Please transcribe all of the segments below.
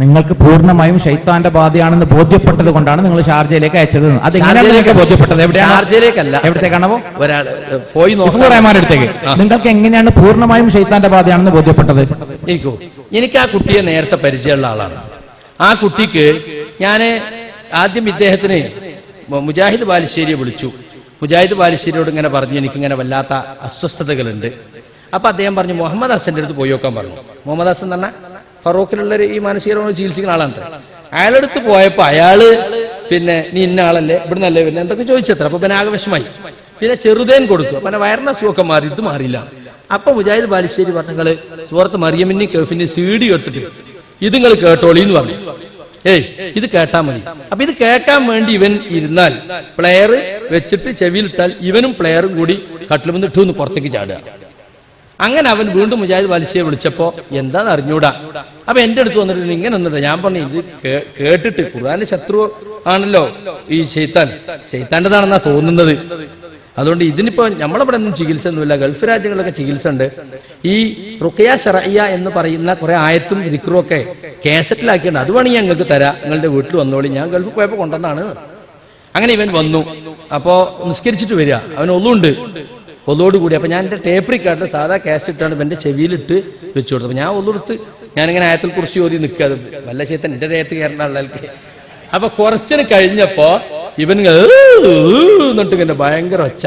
നിങ്ങൾക്ക് പൂർണമായും ഷൈത്താന്റെ ബാധയാണെന്ന് ബോധ്യപ്പെട്ടത് കൊണ്ടാണ് നിങ്ങൾ ഷാർജയിലേക്ക് അയച്ചത്. അത് നിങ്ങൾക്ക് ബോധ്യപ്പെട്ടത്? ഷാർജയിലേക്കല്ല. എവിടത്തേക്കാണോ ഒരാൾ പോയി അടുത്തേക്ക്. നിങ്ങൾക്ക് എങ്ങനെയാണ് പൂർണമായും ഷൈത്താന്റെ ബാധയാണെന്ന് ബോധ്യപ്പെട്ടത്? എനിക്കോ എനിക്ക് ആ കുട്ടിയെ നേരത്തെ പരിചയമുള്ള ആളാണ്. ആ കുട്ടിക്ക് ഞാൻ ആദ്യം ഇദ്ദേഹത്തിന് മുജാഹിദ് ബാലുശ്ശേരിയെ വിളിച്ചു. മുജാഹിദ് ബാലുശ്ശേരിയോട് ഇങ്ങനെ പറഞ്ഞു എനിക്കിങ്ങനെ വല്ലാത്ത അസ്വസ്ഥതകളുണ്ട്. അപ്പൊ അദ്ദേഹം പറഞ്ഞു മുഹമ്മദ് ഹസന്റെ അടുത്ത് പോയി നോക്കാൻ പറഞ്ഞു. മുഹമ്മദ് ഹസൻ എന്ന് ഒരു ഈ മാനസിക ചികിത്സിക്കുന്ന ആളാണ് അയാളെടുത്ത് അയാളടുത്ത് പോയപ്പോ അയാൾ പിന്നെ നീ ഇന്ന ആളല്ലേ? ഇവിടെ അല്ലേ പിന്നെ എന്തൊക്കെ ചോദിച്ചത്ര? അപ്പൊ പിന്നെ ആകെ വിഷമായി പിന്നെ ചെറുതേൻ കൊടുത്തു. അപ്പൊ പിന്നെ വയറിന്റെ അസുഖമൊക്കെ മാറി. ഇത് മാറിയില്ല. അപ്പൊ മുജാഹിദ് ബാലിശ്ശേരി പറഞ്ഞങ്ങൾ സുഹൃത്ത് മറിയമിന്നി കേഫിന്റെ സീഡി എടുത്തിട്ട് ഇത് നിങ്ങൾ കേട്ടോളി എന്ന് പറഞ്ഞു. ഏയ് ഇത് കേട്ടാ മതി. അപ്പൊ ഇത് കേൾക്കാൻ വേണ്ടി ഇവൻ ഇരുന്നാൽ പ്ലെയർ വെച്ചിട്ട് ചെവിയിലിട്ടാൽ ഇവനും പ്ലെയറും കൂടി കട്ടിലുമെന്ന് ഇട്ടു പുറത്തേക്ക് ചാടുക. അങ്ങനെ അവൻ വീണ്ടും മുജാഹിദ് വലിശയെ വിളിച്ചപ്പോ എന്താന്ന് അറിഞ്ഞൂടാ? അപ്പൊ എന്റെ അടുത്ത് വന്നിട്ട് ഇങ്ങനെ ഒന്നിട്ട് ഞാൻ പറഞ്ഞു ഇത് കേട്ടിട്ട് ഖുർആന്റെ ശത്രു ആണല്ലോ ഈ ചെയ്ത്താൻ ഷെയ്ത്താന്റെതാണെന്നാ തോന്നുന്നത്. അതുകൊണ്ട് ഇതിനിപ്പോ നമ്മളിവിടെ ഒന്നും ചികിത്സ ഒന്നുമില്ല ഗൾഫ് രാജ്യങ്ങളിലൊക്കെ ചികിത്സ ഉണ്ട് ഈ റുക്കയ ഷറയ്യ എന്ന് പറയുന്ന കുറെ ആയത്തും ദിക്റും ഒക്കെ കേസറ്റിലാക്കിയുണ്ട് അത് വേണമെങ്കിൽ ഞങ്ങൾക്ക് തരാം. നിങ്ങളുടെ വീട്ടിൽ വന്നോളി. ഞാൻ ഗൾഫ് പോയപ്പോ കൊണ്ടുവന്നാണ് അങ്ങനെ ഇവൻ വന്നു. അപ്പോ നിസ്കരിച്ചിട്ട് വരിക. അവൻ ഒന്നുണ്ട് ഒന്നോട് കൂടി അപ്പൊ ഞാൻ എന്റെ ടേപ്പ് റിക്കാർഡിൽ സാധാ കാസറ്റ് ഇട്ടാണ് എന്റെ ചെവിയിലിട്ട് വെച്ചു കൊടുത്തു അപ്പൊ ഞാൻ ഒന്നെടുത്ത് ഞാനിങ്ങനെ ആയത്തിൽ കുറിച്ച് ഓതി നിൽക്കുക വല്ല ശേത്തൻ എന്റെ ദേഹത്ത് കയറേണ്ട ആളുകൾക്ക്. അപ്പൊ കുറച്ചിന് കഴിഞ്ഞപ്പോ ഇവൻ എന്നിട്ട് ഇങ്ങനെ ഭയങ്കര ഒച്ച.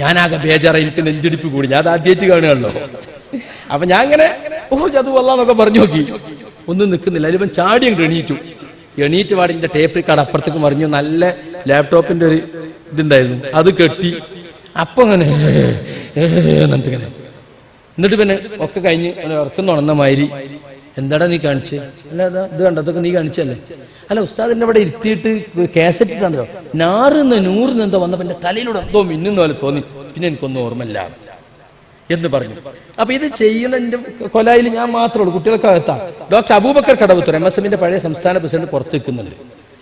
ഞാനാകെ ബേജാറ എനിക്ക് നെഞ്ചിടിപ്പ് കൂടി. ഞാൻ ആദ്യമായിട്ട് കാണുകയാണല്ലോ. അപ്പൊ ഞാൻ ഇങ്ങനെ ഓ അത് വല്ലാന്നൊക്കെ പറഞ്ഞു നോക്കി. ഒന്നും നിൽക്കുന്നില്ല. ഇവൻ ചാടി അങ്ങ് എണീറ്റു. എണീറ്റ് പാടി എന്റെ ടേപ്പ് റിക്കാർഡ് അപ്പുറത്തേക്ക് മറിഞ്ഞു. നല്ല ലാപ്ടോപ്പിന്റെ ഒരു ഇതുണ്ടായിരുന്നു. അത് കെട്ടി. അപ്പൊ അങ്ങനെ എന്നിട്ടിങ്ങനെ എന്നിട്ട് പിന്നെ ഒക്കെ കഴിഞ്ഞ് ഉറക്കം തുണന്ന മാതിരി എന്താടാ നീ കാണിച്ച്? അല്ല അതാ ഇത് കണ്ടതൊക്കെ നീ കാണിച്ചല്ലേ അല്ല ഉസ്താദിന്റെ അവിടെ ഇരുത്തിയിട്ട് കാസറ്റ് ഇട്ടാണല്ലോ നാറിന്ന് നൂറിന്ന് എന്തോ വന്നപ്പോ എന്റെ തലയിലൂടെ എന്തോ മിന്നുന്ന പോലെ തോന്നി. പിന്നെ എനിക്കൊന്നും ഓർമ്മയില്ല. എന്ന് പറഞ്ഞു. അപ്പൊ ഇത് ചെയ്യുന്ന എന്റെ കൊലായിൽ ഞാൻ മാത്രമേ ഉള്ളൂ കുട്ടികൾക്ക് അകത്താ doctor Aboobacker Kadavathur M S എമ്മിന്റെ പഴയ സംസ്ഥാന പ്രസിഡന്റ് പുറത്ത് നിൽക്കുന്നുണ്ട്.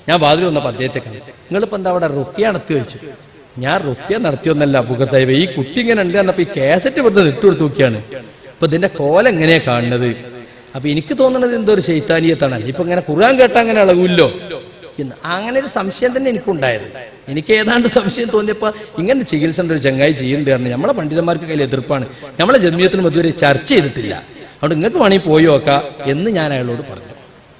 ഞാൻ വാതിൽ വന്നപ്പോൾ അദ്ദേഹത്തെ കണ്ടു. നിങ്ങളിപ്പോ എന്താ അവിടെ റുക്കിയ നടത്തി വെച്ചു ഞാൻ റുപ്യ നടത്തിയൊന്നല്ല ബുഗർ സാഹിബ്. ഈ കുട്ടി ഇങ്ങനെ ഉണ്ട് എന്നപ്പോ ഈ കാസറ്റ് വെറുതെ ഇട്ട് കൊടുത്തു നോക്കിയാണ്. അപ്പൊ ഇതിന്റെ കോല എങ്ങനെയാ കാണുന്നത്? അപ്പൊ എനിക്ക് തോന്നുന്നത് എന്തോ ഒരു ശൈത്താനീയത്താണ്. ഇപ്പൊ ഇങ്ങനെ ഖുർആൻ കേട്ടാ അങ്ങനെ അളവില്ലോ എന്ന് അങ്ങനെ ഒരു സംശയം തന്നെ എനിക്കുണ്ടായത്. എനിക്ക് ഏതാണ്ട് സംശയം തോന്നിയപ്പോ ഇങ്ങനെ ചികിത്സന്റെ ഒരു ചങ്ങായി ചെയ്യുന്നുണ്ട് പറഞ്ഞു നമ്മളെ പണ്ഡിതന്മാർക്ക് കയ്യിൽ എതിർപ്പാണ്. നമ്മളെ ജന്മീയത്തിനും ഇതുവരെ ചർച്ച ചെയ്തിട്ടില്ല. അതുകൊണ്ട് നിങ്ങൾക്ക് വേണമെങ്കിൽ പോയി നോക്കാം എന്ന് ഞാൻ അയാളോട് പറഞ്ഞു.